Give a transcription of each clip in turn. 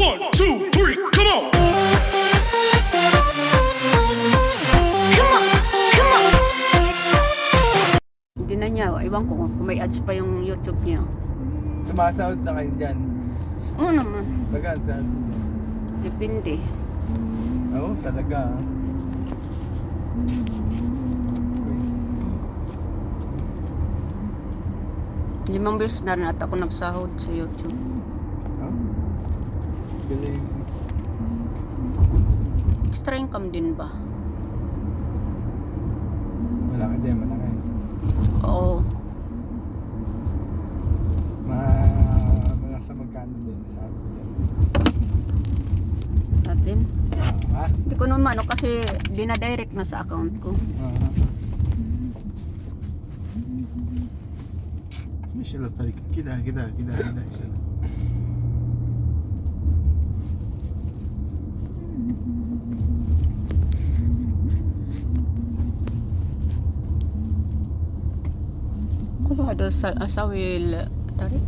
One, two, three, come on. Come on, come on. Hindi na niya, iwan ko kung may ads pa yung YouTube niya. Sumasahod na kayo dyan. Oo naman, Bagaan saan? depende. Oo, talaga. ah. Limang beses na rin at ako nagsahod sa YouTube. Galing. Extra income din ba? Malaki din, malaki. Oo. Ma nasa magkano din sa atin. Atin? Uh, ha? Hindi ko naman ano kasi dinadirect na sa account ko. Uh -huh. Inşallah tabii ki daha ki daha ki. أس- اسوي الطريق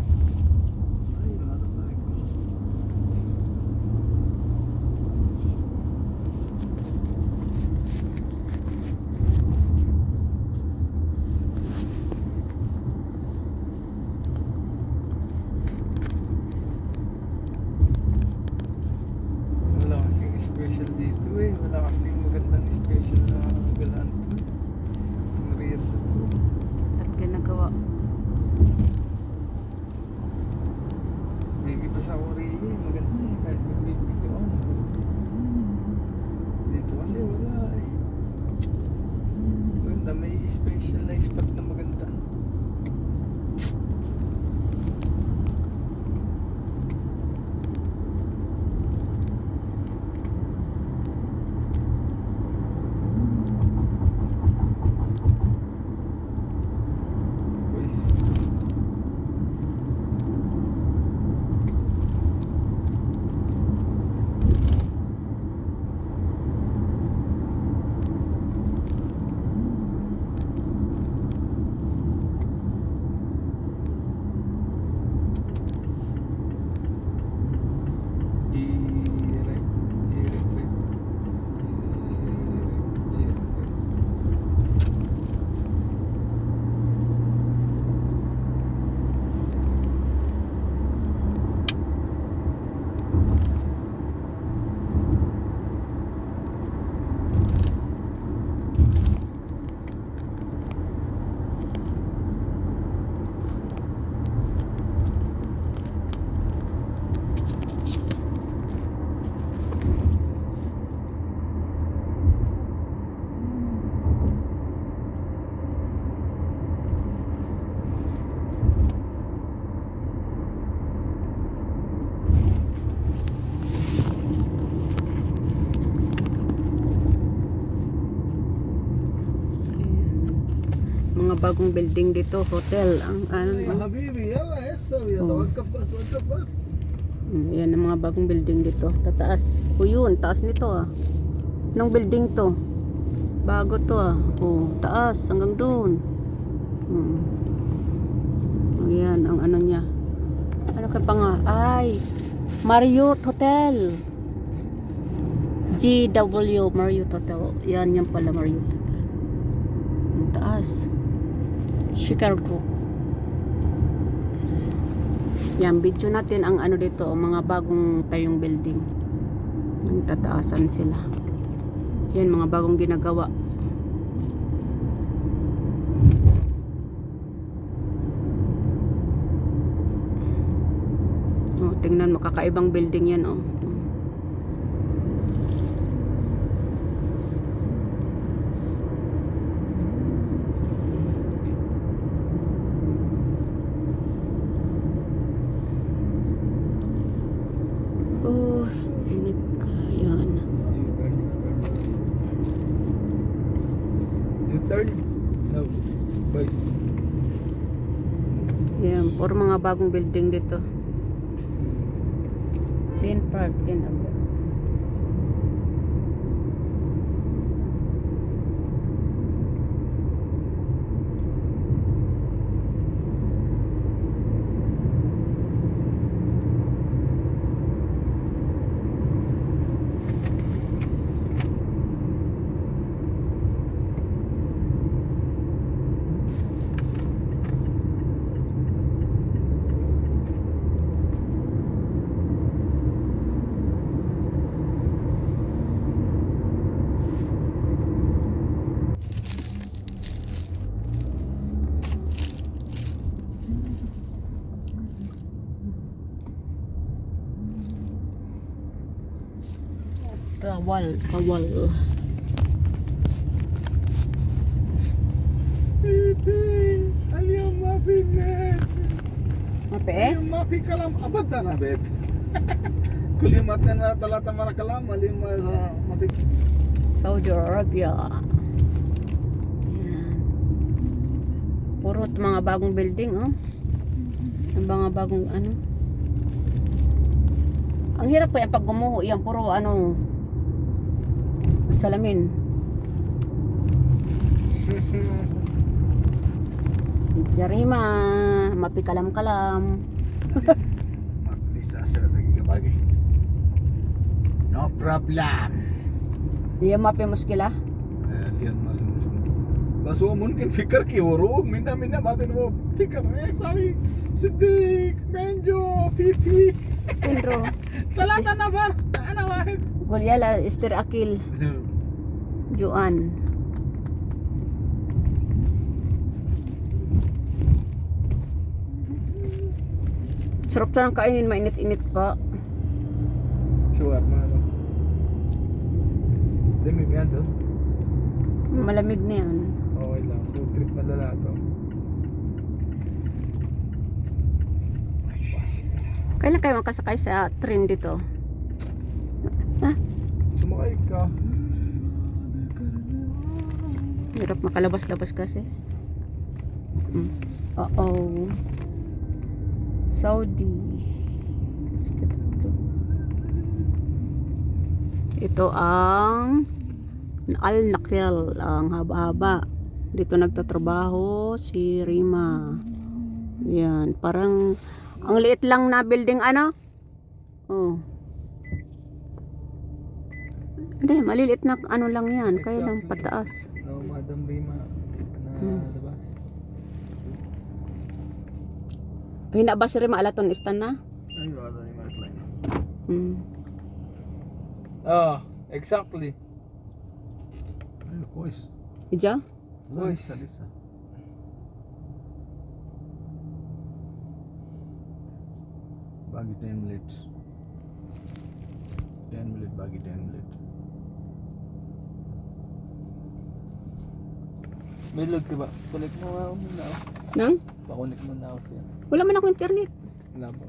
Ginagawa. Hindi pa sa eh. Maganda eh. Kahit magbibidyo ako. Dito kasi wala eh. Maganda may special na spot na mga bagong building dito, hotel. Ang ano ba? Habibi, yala, eso, yala, oh. wag ka pas, wag ka pas. Mm, yan ang mga bagong building dito. Tataas po yun, taas nito ah. Nung building to. Bago to ah. Oh, taas hanggang doon. Hmm. Ayan, ang ano niya. Ano ka pa nga? Ay, Marriott Hotel. GW Marriott Hotel. Yan, yan pala Marriott Hotel. Ang taas. Chicago. Yan, video natin ang ano dito, mga bagong tayong building. Ang tataasan sila. Yan, mga bagong ginagawa. Oh, tingnan mo, kakaibang building yan. Oh, init ka. Yan. U-turn. No. Boys. Yan, puro mga bagong building dito. Clean Park, yan. Kawal, kawal. Aliyang mapi net. Mapes? Aliyang mapi kalam. Abad na na bet. Kulimat na talata marakalam. Aliyang mapi. Saudi Arabia. Purot mga bagong building, oh. Yung mga bagong ano. Ang hirap po yan pag gumuho yan. Puro ano, salamin. Jarima, mapikalam-kalam. Bisa sila nagigabagi. No problem. Iya mapi muskila. اليوم بس هو ممكن فكر كي هروب منا منا بعدين هو فكر ايه صاحبي صديق بنجو بيبي Pedro, ثلاثة نفر انا واحد Gulyala, Esther Akil, Juan. Sarap lang kainin, mainit-init pa. Shawarma, ano? May yan doon. Malamig na yan. Okay lang. Food trip na lala to. Kailan kayo makasakay sa train dito? Sumakay ka. Hirap makalabas-labas kasi. Mm. Uh-oh. Saudi. Sakit ito. Ang Al Nakil, ang haba-haba. Dito nagtatrabaho si Rima. Yan, parang ang liit lang na building ano? Oh. Hindi, maliliit na ano lang yan. Kaya lang pataas. No, Madam Rima. Na, Hmm. Hina ba sir maalaton istan na? Ay, wala ni maatlan. Hmm. Ah, exactly. Ay, kois. Ija? Kois. Lisa, Bagi 10 minutes. 10 minutes bagi 10 minutes. May log ka ba? Connect mo nga ako muna ako. Nang? Pakunik muna ako sa'yo. Wala man ako internet. Wala mo.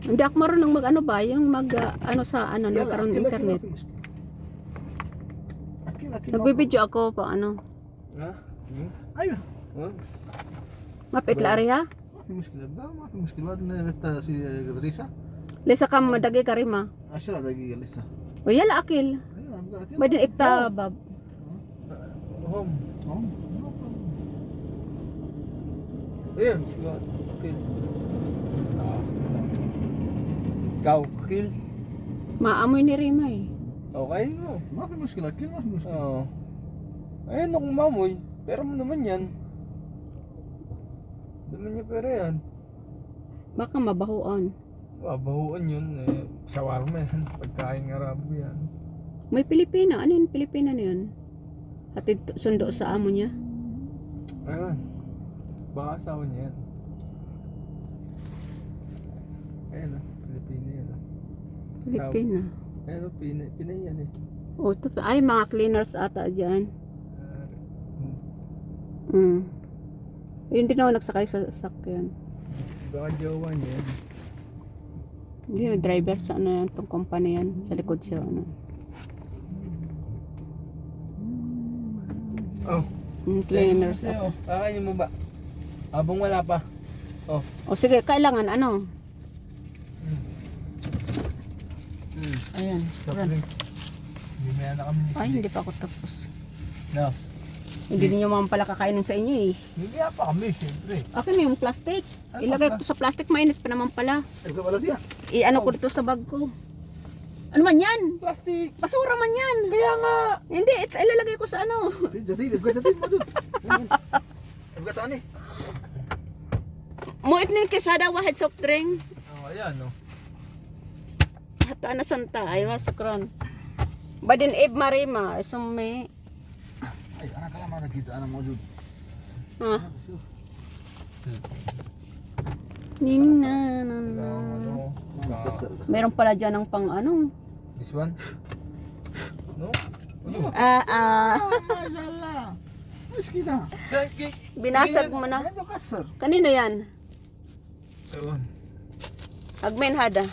Hindi ako marunong mag ano ba, yung mag uh, ano sa ano, yeah, nagkaroon ng internet. Nagbibidyo ako pa ano. Ha? Hmm? Ayun. Huh? Mapit la ha? Mapi muskil ba? Mapi muskil ba? Dina nagta si eh, Gadrisa? Lisa kam madagi ka rima. Asya ah, la dagi Lisa. O yala akil. Ayun, akil. Ba din ipta bab. Home. Home. Ayun. Kill. Ah. Ikaw, kill. Maamoy ni Rima eh. Okay mo. Makimus ka lang, kill mas mas. Oo. Ayun akong mamoy. Pero mo naman yan. Dami niya pera yan. Baka mabahuan. Mabahuan yun eh. Shawarma yan. Pagkain Arabo yan. May Pilipina. Ano yun Pilipina na yun? Hatid sundo sa amo niya. Ayun. Baka asawa niya yan. Ayun ah. Pilipino yan ah. Pilipina. Ayun ah. Pinay, Pinay yan eh. O, to, ay mga cleaners ata dyan. Ah, Mm. hmm. Yun din ako nagsakay sa sakyan. Baka jowa niya yan. Hindi, yung driver sa ano yan, tong company yan. Sa likod siya, ano. Oh. Mm, cleaners. Kasi, oh, kakainin mo ba? Abong wala pa. Oh. O sige, kailangan ano? Mm. Mm. Ayan. Run. Hindi mo na kami Ay, hindi pa ako tapos. No. Hindi hmm. ninyo mga pala kakainin sa inyo eh. Hindi pa kami, siyempre. Akin yung plastic. Ano Ilagay ko sa plastic, mainit pa naman pala. Ay, wala diya. I-ano ko dito sa bag ko. Ano man yan? Plastic. Basura man yan. Kaya nga. Hindi, ilalagay ko sa ano. Dati, dati mo doon. Dati, dati mo doon. Muit ni kisada wahid soft drink. Oh, ayan oh. no. Hata na santa ay wasukron. Badin ib marima sumi. Ay ana kala mata kita ana mojud. Ha. Nina na na. Ano? Meron pala dyan ng pang ano. This one? No? Ano? Ah, ah. ah Ayos kita. Binasag mo na. Medyo kasar. Kanino yan? Ewan. Agmen hada.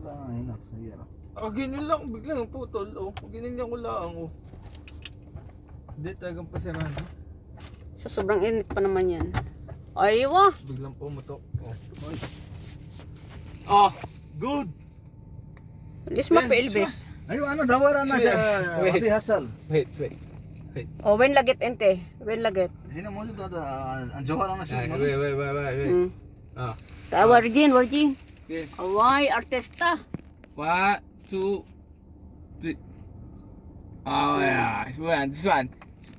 Wala nga hinak sa iyara. Ah, ganyan lang. Biglang putol. Oh, ganyan ko lang. Oh. Hindi talagang pasirado. Sa sobrang init pa naman yan. Ay, wah. Biglang pumutok. Oh. Ah, good. At least mapa-Elvis. Ayo ano dawara na ja. Wait. Ati Hasal. Wait, wait. O, when lagit ente. When lagit. Hina mo dito da ang Johar na shoot mo. wait, wait, wait, wait, wait. Hmm. Ah. Ta, Warjin, Warjin. Okay. Away, artista. One, two, three. Oh yeah, this one, this one.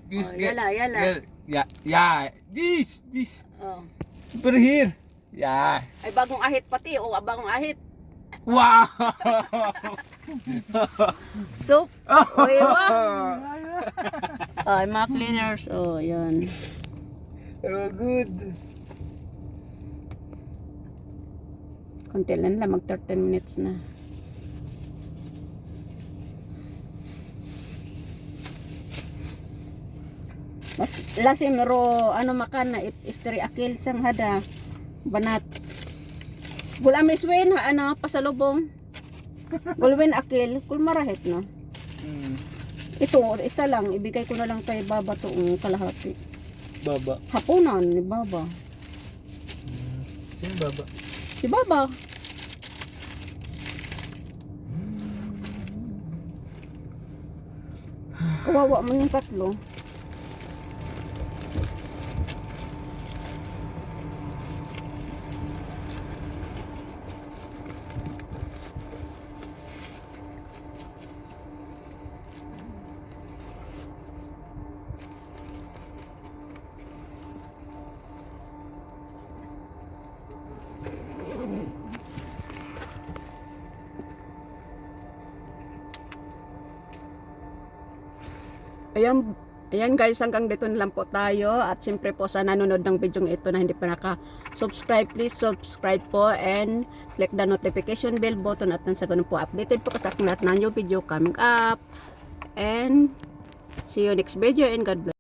This Oh, yala, yala. Yeah, yeah. This, this. Oh. Super here. Yeah. Ay, bagong ahit pati. O, bagong ahit. Wow. Soup. Uy, wah. Ay, mga cleaners. Oh, yan. oh, good. Kunti lang lang, mag 13 minutes na. Mas lasim ro ano makan na istri akil sang hada banat. Gulamis wen ha ano pasalubong. Gulwen akil kul marahit no. Hmm. Ito isa lang ibigay ko na lang kay baba to ang kalahati. Baba. Hapunan ni baba. Sino baba? Si baba. Kawawa man yung tatlo. Ayan, ayan guys, hanggang dito na lang po tayo. At siyempre po sa nanonood ng video ito na hindi pa naka-subscribe, please subscribe po and click the notification bell button at sa ganun po updated po sa akin lahat na new video coming up. And see you next video and God bless.